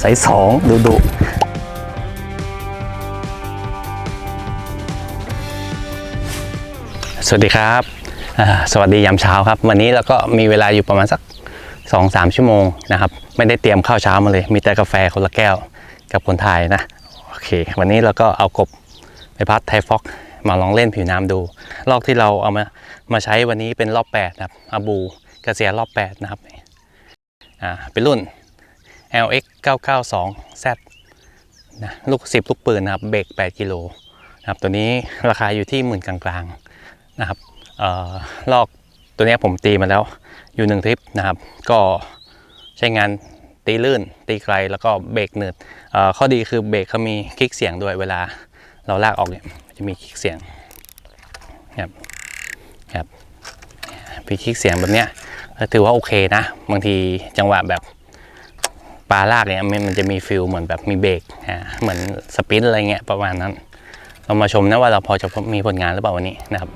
ไซส์สองดุดุสวัสดีครับสวัสดียามเช้าครับ วันนี้เราก็มีเวลาอยู่ประมาณสัก2อสามชั่วโมงนะครับ ไม่ได้เตรียมข้าวเช้ามาเลย มีแต่กาแฟคนละแก้วกับคนไทยนะ โอเค วันนี้เราก็เอากบไปพัดไทฟอกมาลองเล่นผิวน้ำดู ลอกที่เราเอามามาใช้วันนี้เป็นรอบ 8 นะครับอาบูกระเสียรอบ 8 นะครับ อ่า เป็นรุ่น LX 992 Z นะลูก 10 ลูกปืนนะครับเบรก8กิโลนะครับตัวนี้ราคาอยู่ที่หมื่นกลางๆนะครับเอ่อลอกตัวนี้ผมตีมาแล้วอยู่หนึ่งทริปนะครับ ก็ใช้งานตีลื่น ตีไกลแล้วก็เบรกหนืดเอ่อข้อดีคือเบรกเขามีคลิกเสียงด้วยเวลาเราลากออกเนี่ยจะมีคลิกเสียงครับครับมีคลิกเสียงแบบเนี้ยถือว่าโอเคนะ บางทีจังหวะแบบ ปลาลากเนี่ยมันจะมีฟิลเหมือนแบบมีเบรกอ่าเหมือนสปินอะไรเงี้ยประมาณนั้น เรามาชมนะว่าเราพอจะมีผลงานหรือเปล่าวันนี้นะครับ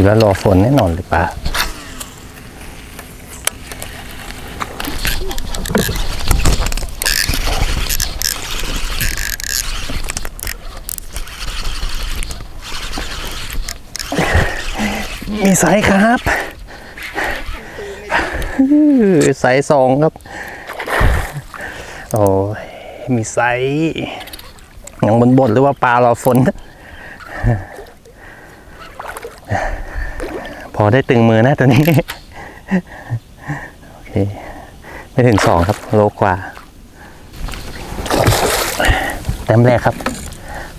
อยู่แล้วรอฝนแน่นอนเลยปลามีไซส์ครับ ไซส์สองครับ โอ้ย มีไซส์ยังบนบนหรือว่าปลารอฝน อได้ตึงมือนะตัวนี้ โอเค ไม่ถึงสองครับ โลกว่า แต้มแรกครับ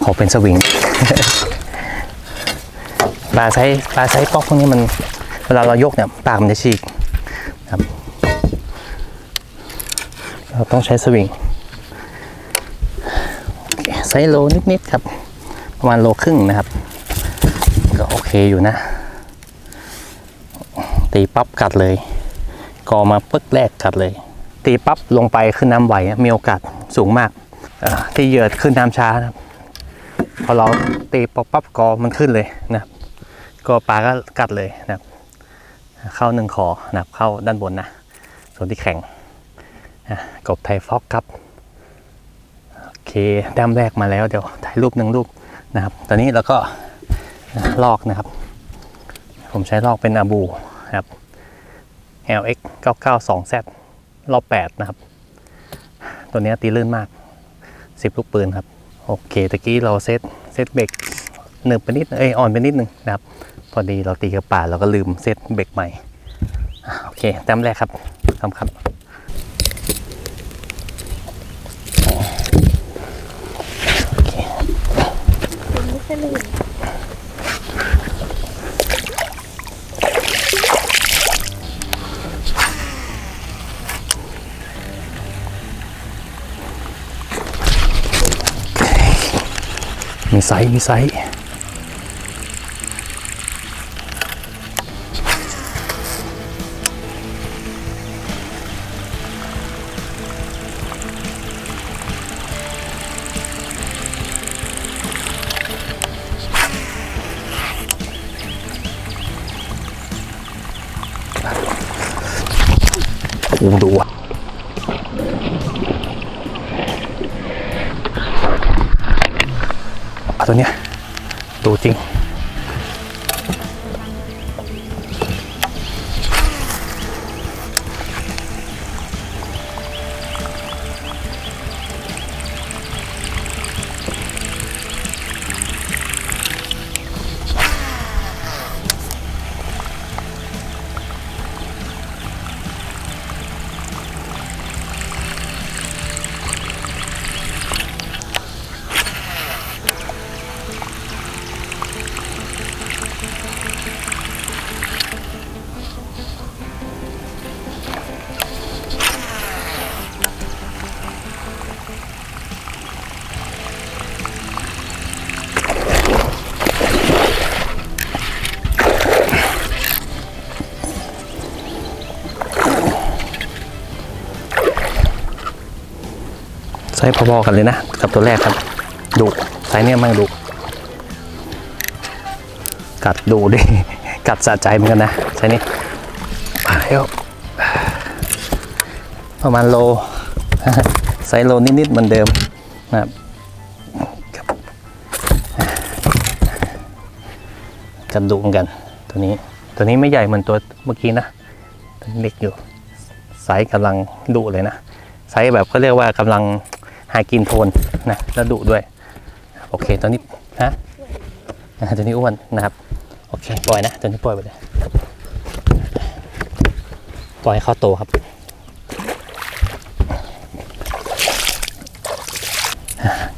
ขอเป็นสวิง ปลาใช้ปลาใช้ป๊อกพวกนี้มัน เวลาเรายกเนี่ย ปากมันจะฉีกครับ เราต้องใช้สวิงไซส์โลนิดๆครับ ประมาณโลครึ่งนะครับ ก็โอเคอยู่นะ ตีปั๊บกัดเลยกอมาปึ๊กแรกกัดเลย ตีปั๊บลงไปขึ้นน้ำไหวมีโอกาสสูงมากที่เหยื่อขึ้นน้ำช้านะครับพอเราตีปั๊บปั๊บกอมันขึ้นเลยนะก็ปลาก็กัดเลยนะครับเข้าหนึ่งขอนะครับเข้าด้านบนนะส่วนที่แข็งกบไทยฟอกครับโอเคแต้มแรกมาแล้วเดี๋ยวถ่ายรูปหนึ่งรูปนะครับ ตอนนี้เราก็ลอกนะครับ ผมใช้ลอกเป็นอาบู นะครับ LX 992Z รอบ8นะครับ ตัวนี้ตีลื่นมาก 10 ลูกปืนครับ โอเคตะกี้เราเซตเซตเบรกหนึบไปนิดเอ้ยอ่อนไปนิดนึงนะครับ พอดีเราตีกระป่าเราก็ลืมเซตเบรกใหม่ โอเคแต้มแรกครับทำครับ มีไซส์มีไซส์ ตัวเนี้ยดูจริง ซส์พอๆกันเลยนะ กับตัวแรกครับดุไซส์เนี่ยมั่งดุกัดดุดิ กัดสะใจเหมือนกันนะไซส์นี้มาแล้วประมาณโลไซส์โลนิดๆเหมือนเดิมนะครับกัดดุเหมือนกันตัวนี้ตัวนี้ไม่ใหญ่เหมือนตัวเมื่อกี้นะตัวเล็กอยู่ไซส์กำลังดุเลยนะไซส์แบบก็เรียกว่ากำลัง หากินโทนนะแล้วดุด้วย โอเคตัวนี้ฮะตัวนี้อ้วนนะครับ โอเคปล่อยนะตัวนี้ปล่อยไปเลย ปล่อยให้เขาโตครับ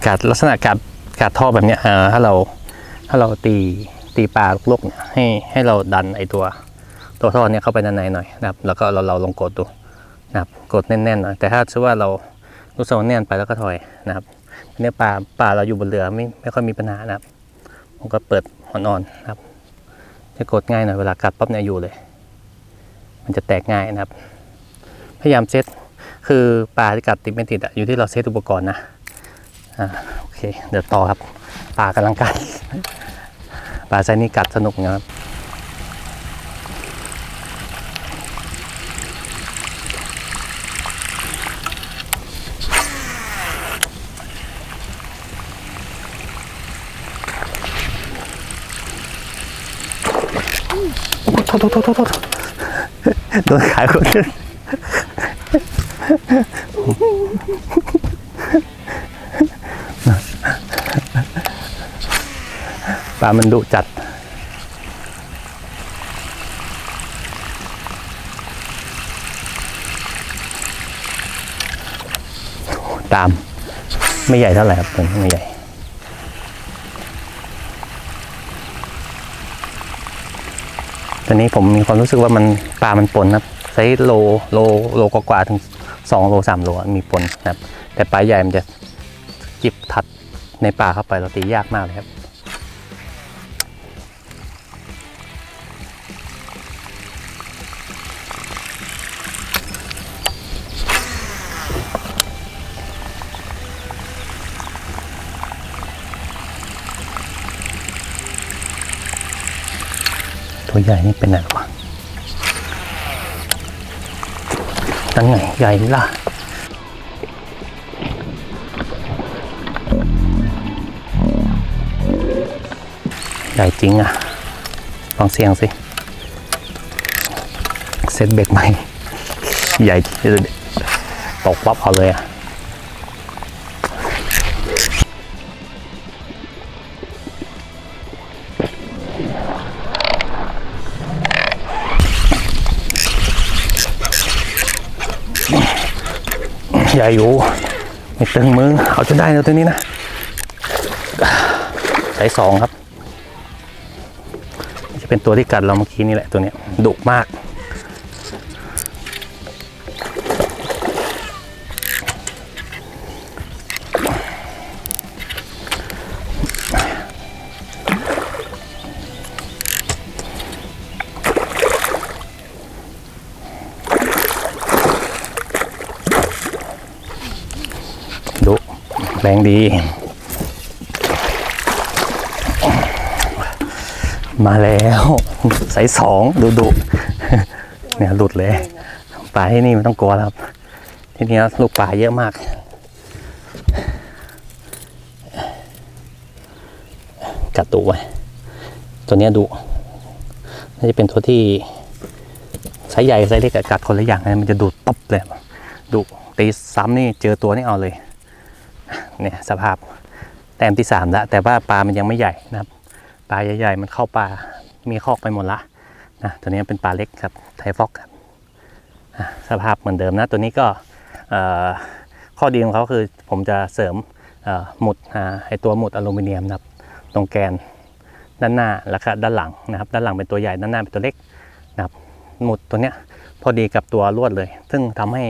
การลักษณะการการท่อแบบเนี้ยอ่าถ้าเราถ้าเราตีตีปลาลูกๆเนี่ยให้ให้เราดันไอตัวตัวท่อเนี่ยเข้าไปด้านในหน่อยนะครับ แล้วก็เราเราลองกดดูนะครับกดแน่นๆหน่อยแต่ถ้าชื่อว่าเรา รู้สึกว่าแน่นไปแล้วก็ถอยนะครับทีนี้ปลาปลาเราอยู่บนเรือไม่ไม่ค่อยมีปัญหานะครับผมก็เปิดอ่อนๆนะครับ จะกดง่ายหน่อยเวลากัดปั๊บเนี่ยอยู่เลย มันจะแตกง่ายนะครับ พยายามเซตคือปลาที่กัดติดไม่ติดอะอยู่ที่เราเซตอุปกรณ์นะอ่าโอเค เดี๋ยวต่อครับปลากำลังกัดปลาไซนี้กัดสนุกนะครับ ษโทษโทษโทษโดนขายคนปลามันดุจัดตาม ไม่ใหญ่เท่าไหร่ครับตัวนี้ไม่ใหญ่ ตอนนี้ผมมีความรู้สึกว่ามันปลามันปนนะครับไซส์โลโลโลกว่าถึงสองโลสามโลมีปนนะครับ แต่ปลาใหญ่มันจะจิบถัดในปลาเข้าไปเราตียากมากเลยครับ ตัวใหญ่นี่เป็นอะไรวะตั้งไงใหญ่ล่ะใหญ่จริงอะ ลองเสียงสิ เซตเบรกใหม่ ใหญ่จริงเลยตกปั๊บเอาเลยอะ ใหญ่อยู่ไม่ตึงมือเอาจนได้นะตัวนี้นะสายสองครับ จะเป็นตัวที่กัดเราเมื่อกี้นี่แหละตัวเนี้ยดุมาก แรงดี มาแล้วสายสองดุดุเนี่ยหลุดเลยปลาที่นี่มันต้องกลัวแล้วครับ ที่นี้ลูกปลาเยอะมากกัดดุไว้ตัวนี้ดุน่าจะเป็นตัวที่ไซส์ใหญ่ไซส์เล็กกัดคนละอย่างนะมันจะดูดตบเลยดุตีซ้ำนี่เจอตัวนี่เอาเลย เนี่ยสภาพแต้มที่สามแล้วแต่ว่าปลามันยังไม่ใหญ่นะครับ ปลาใหญ่ๆมันเข้าปลามีคอกไปหมดละนะตัวนี้เป็นปลาเล็กครับไทฟอกครับสภาพเหมือนเดิมนะตัวนี้ก็ข้อดีของเขาคือผมจะเสริมหมุดอ่าไอตัวหมุดอลูมิเนียมนะครับตรงแกนด้านหน้าแล้วก็ด้านหลังนะครับ ด้านหลังเป็นตัวใหญ่ด้านหน้าเป็นตัวเล็กนะครับหมุดตัวเนี้ย พอดีกับตัวลวดเลย ซึ่งทำให้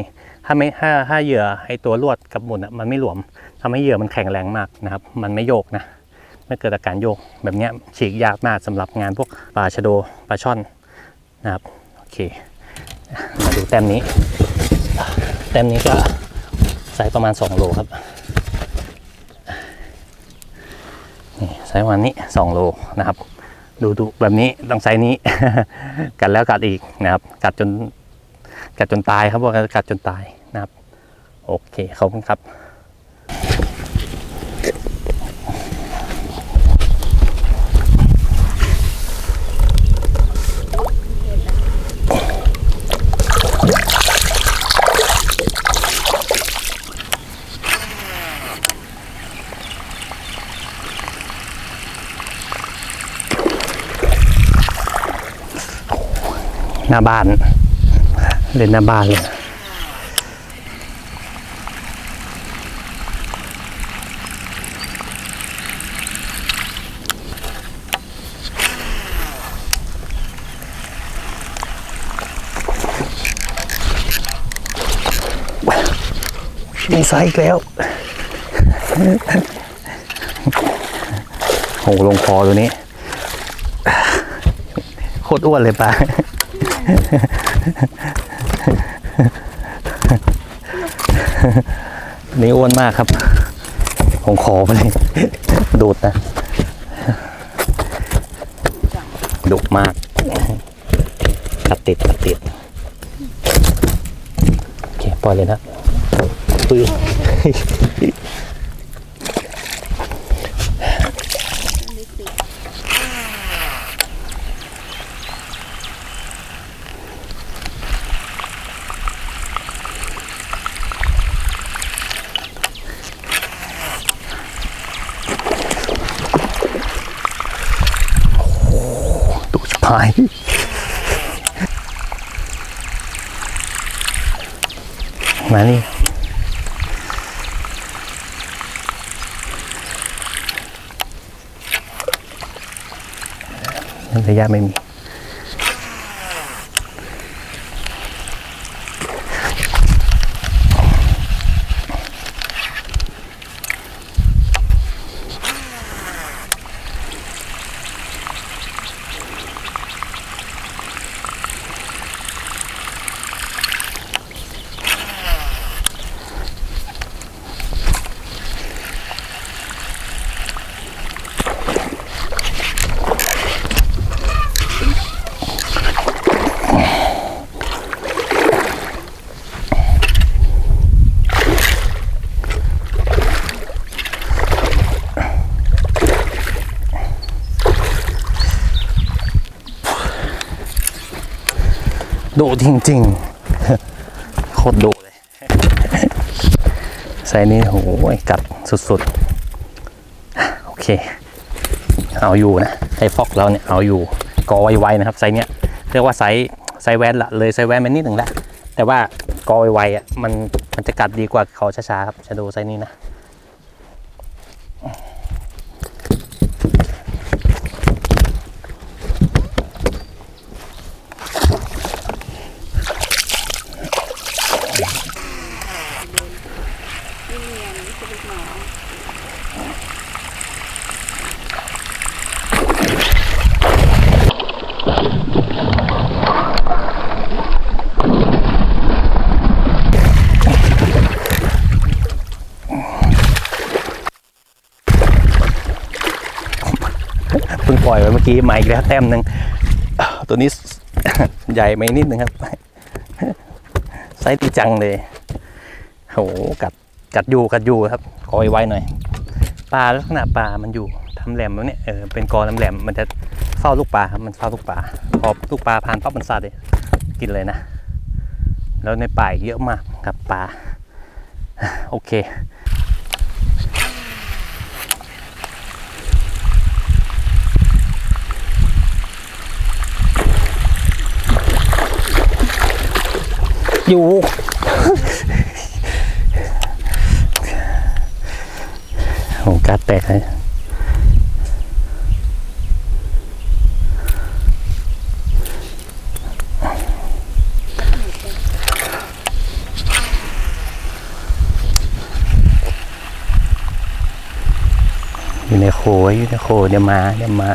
ถ้าไม่ถ้าถ้าเหยื่อไอตัวลวดกับหมุนอะมันไม่หลวม ทำให้เหยื่อมันแข็งแรงมากนะครับ มันไม่โยกนะไม่เกิดอาการโยกแบบนี้ฉีกยากมากสำหรับงานพวกปลาชะโดปลาช่อนนะครับโอเค มาดูแต้มนี้ แต้มนี้ก็ใส่ประมาณ 2 โลครับนี่ใส่วันนี้ 2 โลนะครับ ดูดูแบบนี้ต้องใส่นี้ กัดแล้วกัดอีกนะครับ กัดจน กัดจนตายครับว่ากัดจนตายนะครับ โอเคขอบคุณครับหน้าบ้าน เล่นหน้าบ้านเลยมีไซส์อีกแล้ว โห ลงคอตัวนี้ โคตรอ้วนเลยปลา นี่อ้วนมากครับ ผมขอไปเลยดูดนะดุมากกัดติดกัดติด โอเค ปล่อยเลยนะปืน ดุชิบหาย มานี่ระยะไม่มี ดุ จริงๆโคตรดุเลยไซส์นี้โหยกัดสุดๆ โอเค เอาอยู่นะไอ้ฟอกเราเนี่ยเอาอยู่กอไวๆนะครับไซส์เนี้ยเรียกว่าไซส์ไซส์แวนละเลยไซส์แวนมานิดหนึ่งละแต่ว่ากอไวๆอะมันมันจะกัดดีกว่าเขาช้าๆครับจะดูไซส์นี้นะ เพิ่งปล่ อยไว้เมื่อกี้มาอีกแล้วแต้มหนึ่งตัวนี้ใหญ่ไปนิดนึงครับไซส์ตีจังเลยโหกัดกัดอยู่กัดอยู่ครับคอยไว้หน่อยปลาลักษณะปลามันอยู่ทำแหลมแล้วเนี่ยเออเป็นกอแหลมๆมันจะเฝ้าลูกปลาครับมันเฝ้าลูกปลาพอลูกปลาผ่านปั๊บมันซาดเลยกินเลยนะ แล้วในป่าอีกเยอะมากครับปลาโอเค อยู่โหการดแตกเลยอยู่ในโคอยู่ในโคเดี๋ยวมาเดี๋ยวมา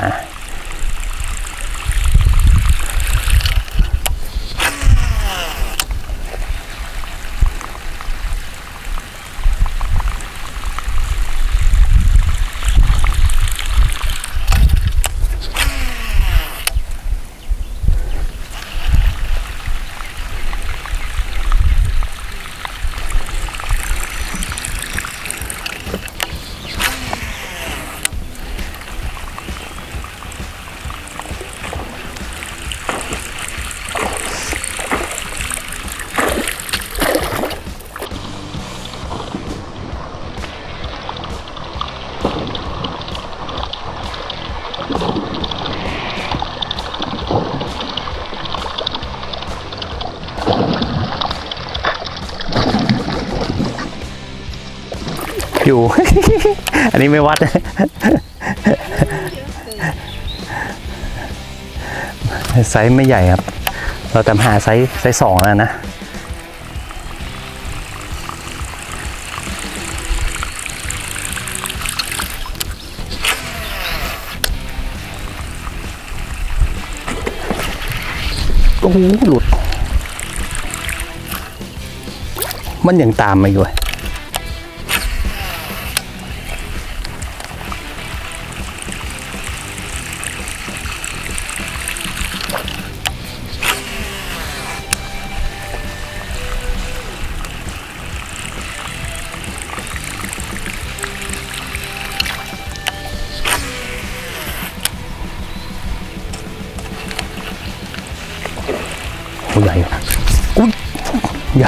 อยู่ อันนี้ไม่วัด ไซส์ไม่ใหญ่ครับ เราตามหาไซส์ไซส์สองแล้วนะโอ้โหหลุด มันยังตามมาอยู่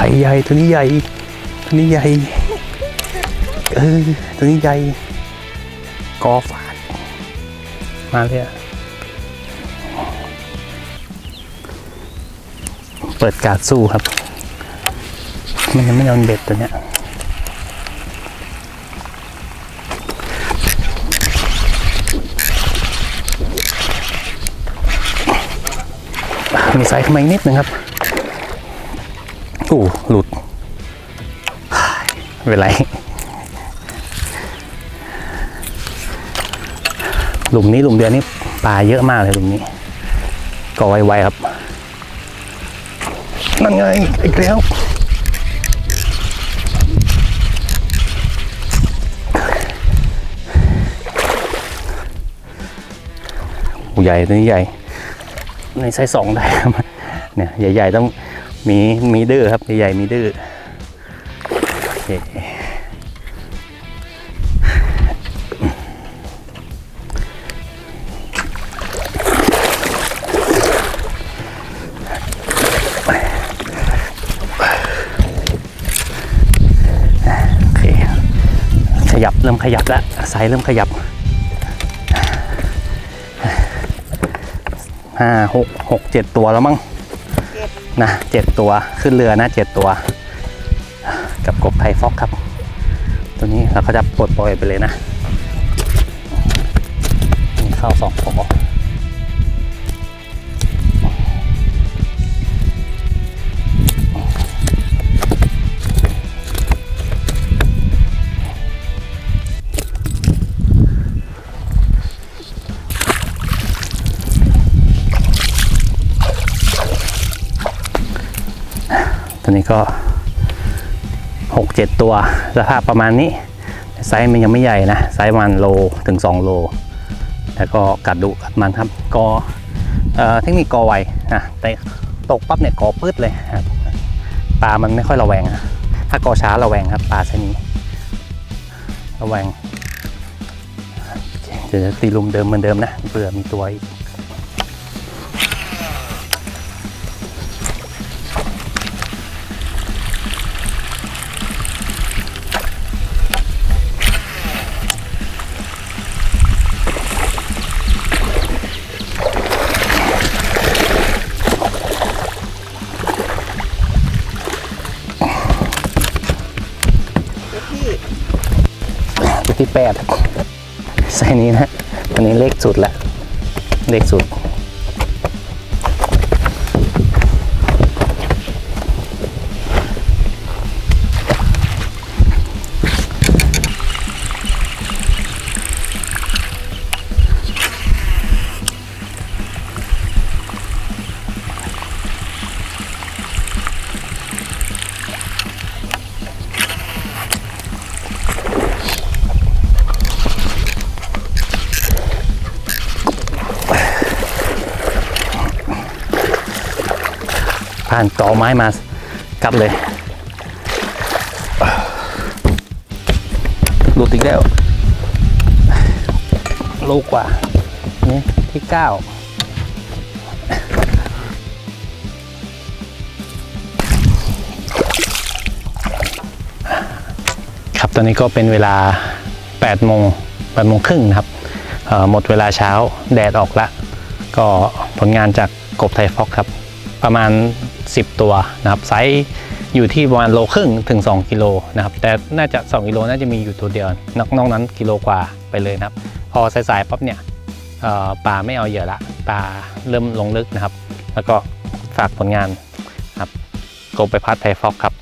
ญ่ใหญ่ตัวนี้ใหญ่ ตัวนี้ใหญ่เออตัวนี้ใหญ่กอฝาดมาเลยอะเปิดการดสู้ครับ มันยังไม่โดนเบ็ดตัวเนี้ยมีสายเข้ามาอีกนิดนึงครับ อู้หลุดเป็นไรหลุมนี้หลุมเดียวนี่ปลาเยอะมากเลยหลุมนี้ก็ไวๆครับ นั่นไงอีกแล้วใหญ่ตัวนี้ใหญ่ ในไซส์สองได้ เนี่ยใหญ่ๆต้อง มีมีดื้อครับใหญ่ๆมีดื้อโอเคขยับเริ่มขยับแล้วไซส์เริ่มขยับห้าหกหกเจ็ดตัวแล้วมั้ง นะเจ็ดตัวขึ้นเรือนะเจ็ดตัว กับกบไทยฟอกครับ ตัวนี้เราก็จะปลดปล่อยไปเลยนะ เข้าสองขอ ตัวนี้ก็หกเจ็ดตัวสภาพประมาณนี้ ไซส์มันยังไม่ใหญ่นะ ไซส์ประมันโลถึง 2 โล แล้วก็กัดดุกัดมันครับกอเอ่อเทคนิคกอไวนะแต่ตกปั๊บเนี่ยกอปืดเลยครับปลามันไม่ค่อยระแวงอะถ้ากอช้าระแวงครับปลาชนิดระแวงเดี๋ยวจะตีลุมเดิมเหมือนเดิมนะเผื่อมีตัวอีก สุดละเลขสุดานต่อไม้มากัดเลยหลุดอีกแล้วลูกกว่า นี่ที่เก้าครับตอนนี้ก็เป็นเวลา8โมง8โมงครึ่งนะครับหมดเวลาเช้าแดดออกละ ก็ผลงานจากกบไทยฟ็อกครับ ประมาณ 10 ตัวนะครับไซส์อยู่ที่ประมาณโลครึ่งถึง 2 กิโลนะครับแต่น่าจะ 2 กิโลน่าจะมีอยู่ตัวเดียวนอกนอกนั้นกิโลกว่าไปเลยนะครับ พอสายๆปั๊บเนี่ยปลาไม่เอาเยอะละปลาเริ่มลงลึกนะครับ แล้วก็ฝากผลงานครับโกไปพัดไพฟอกครับ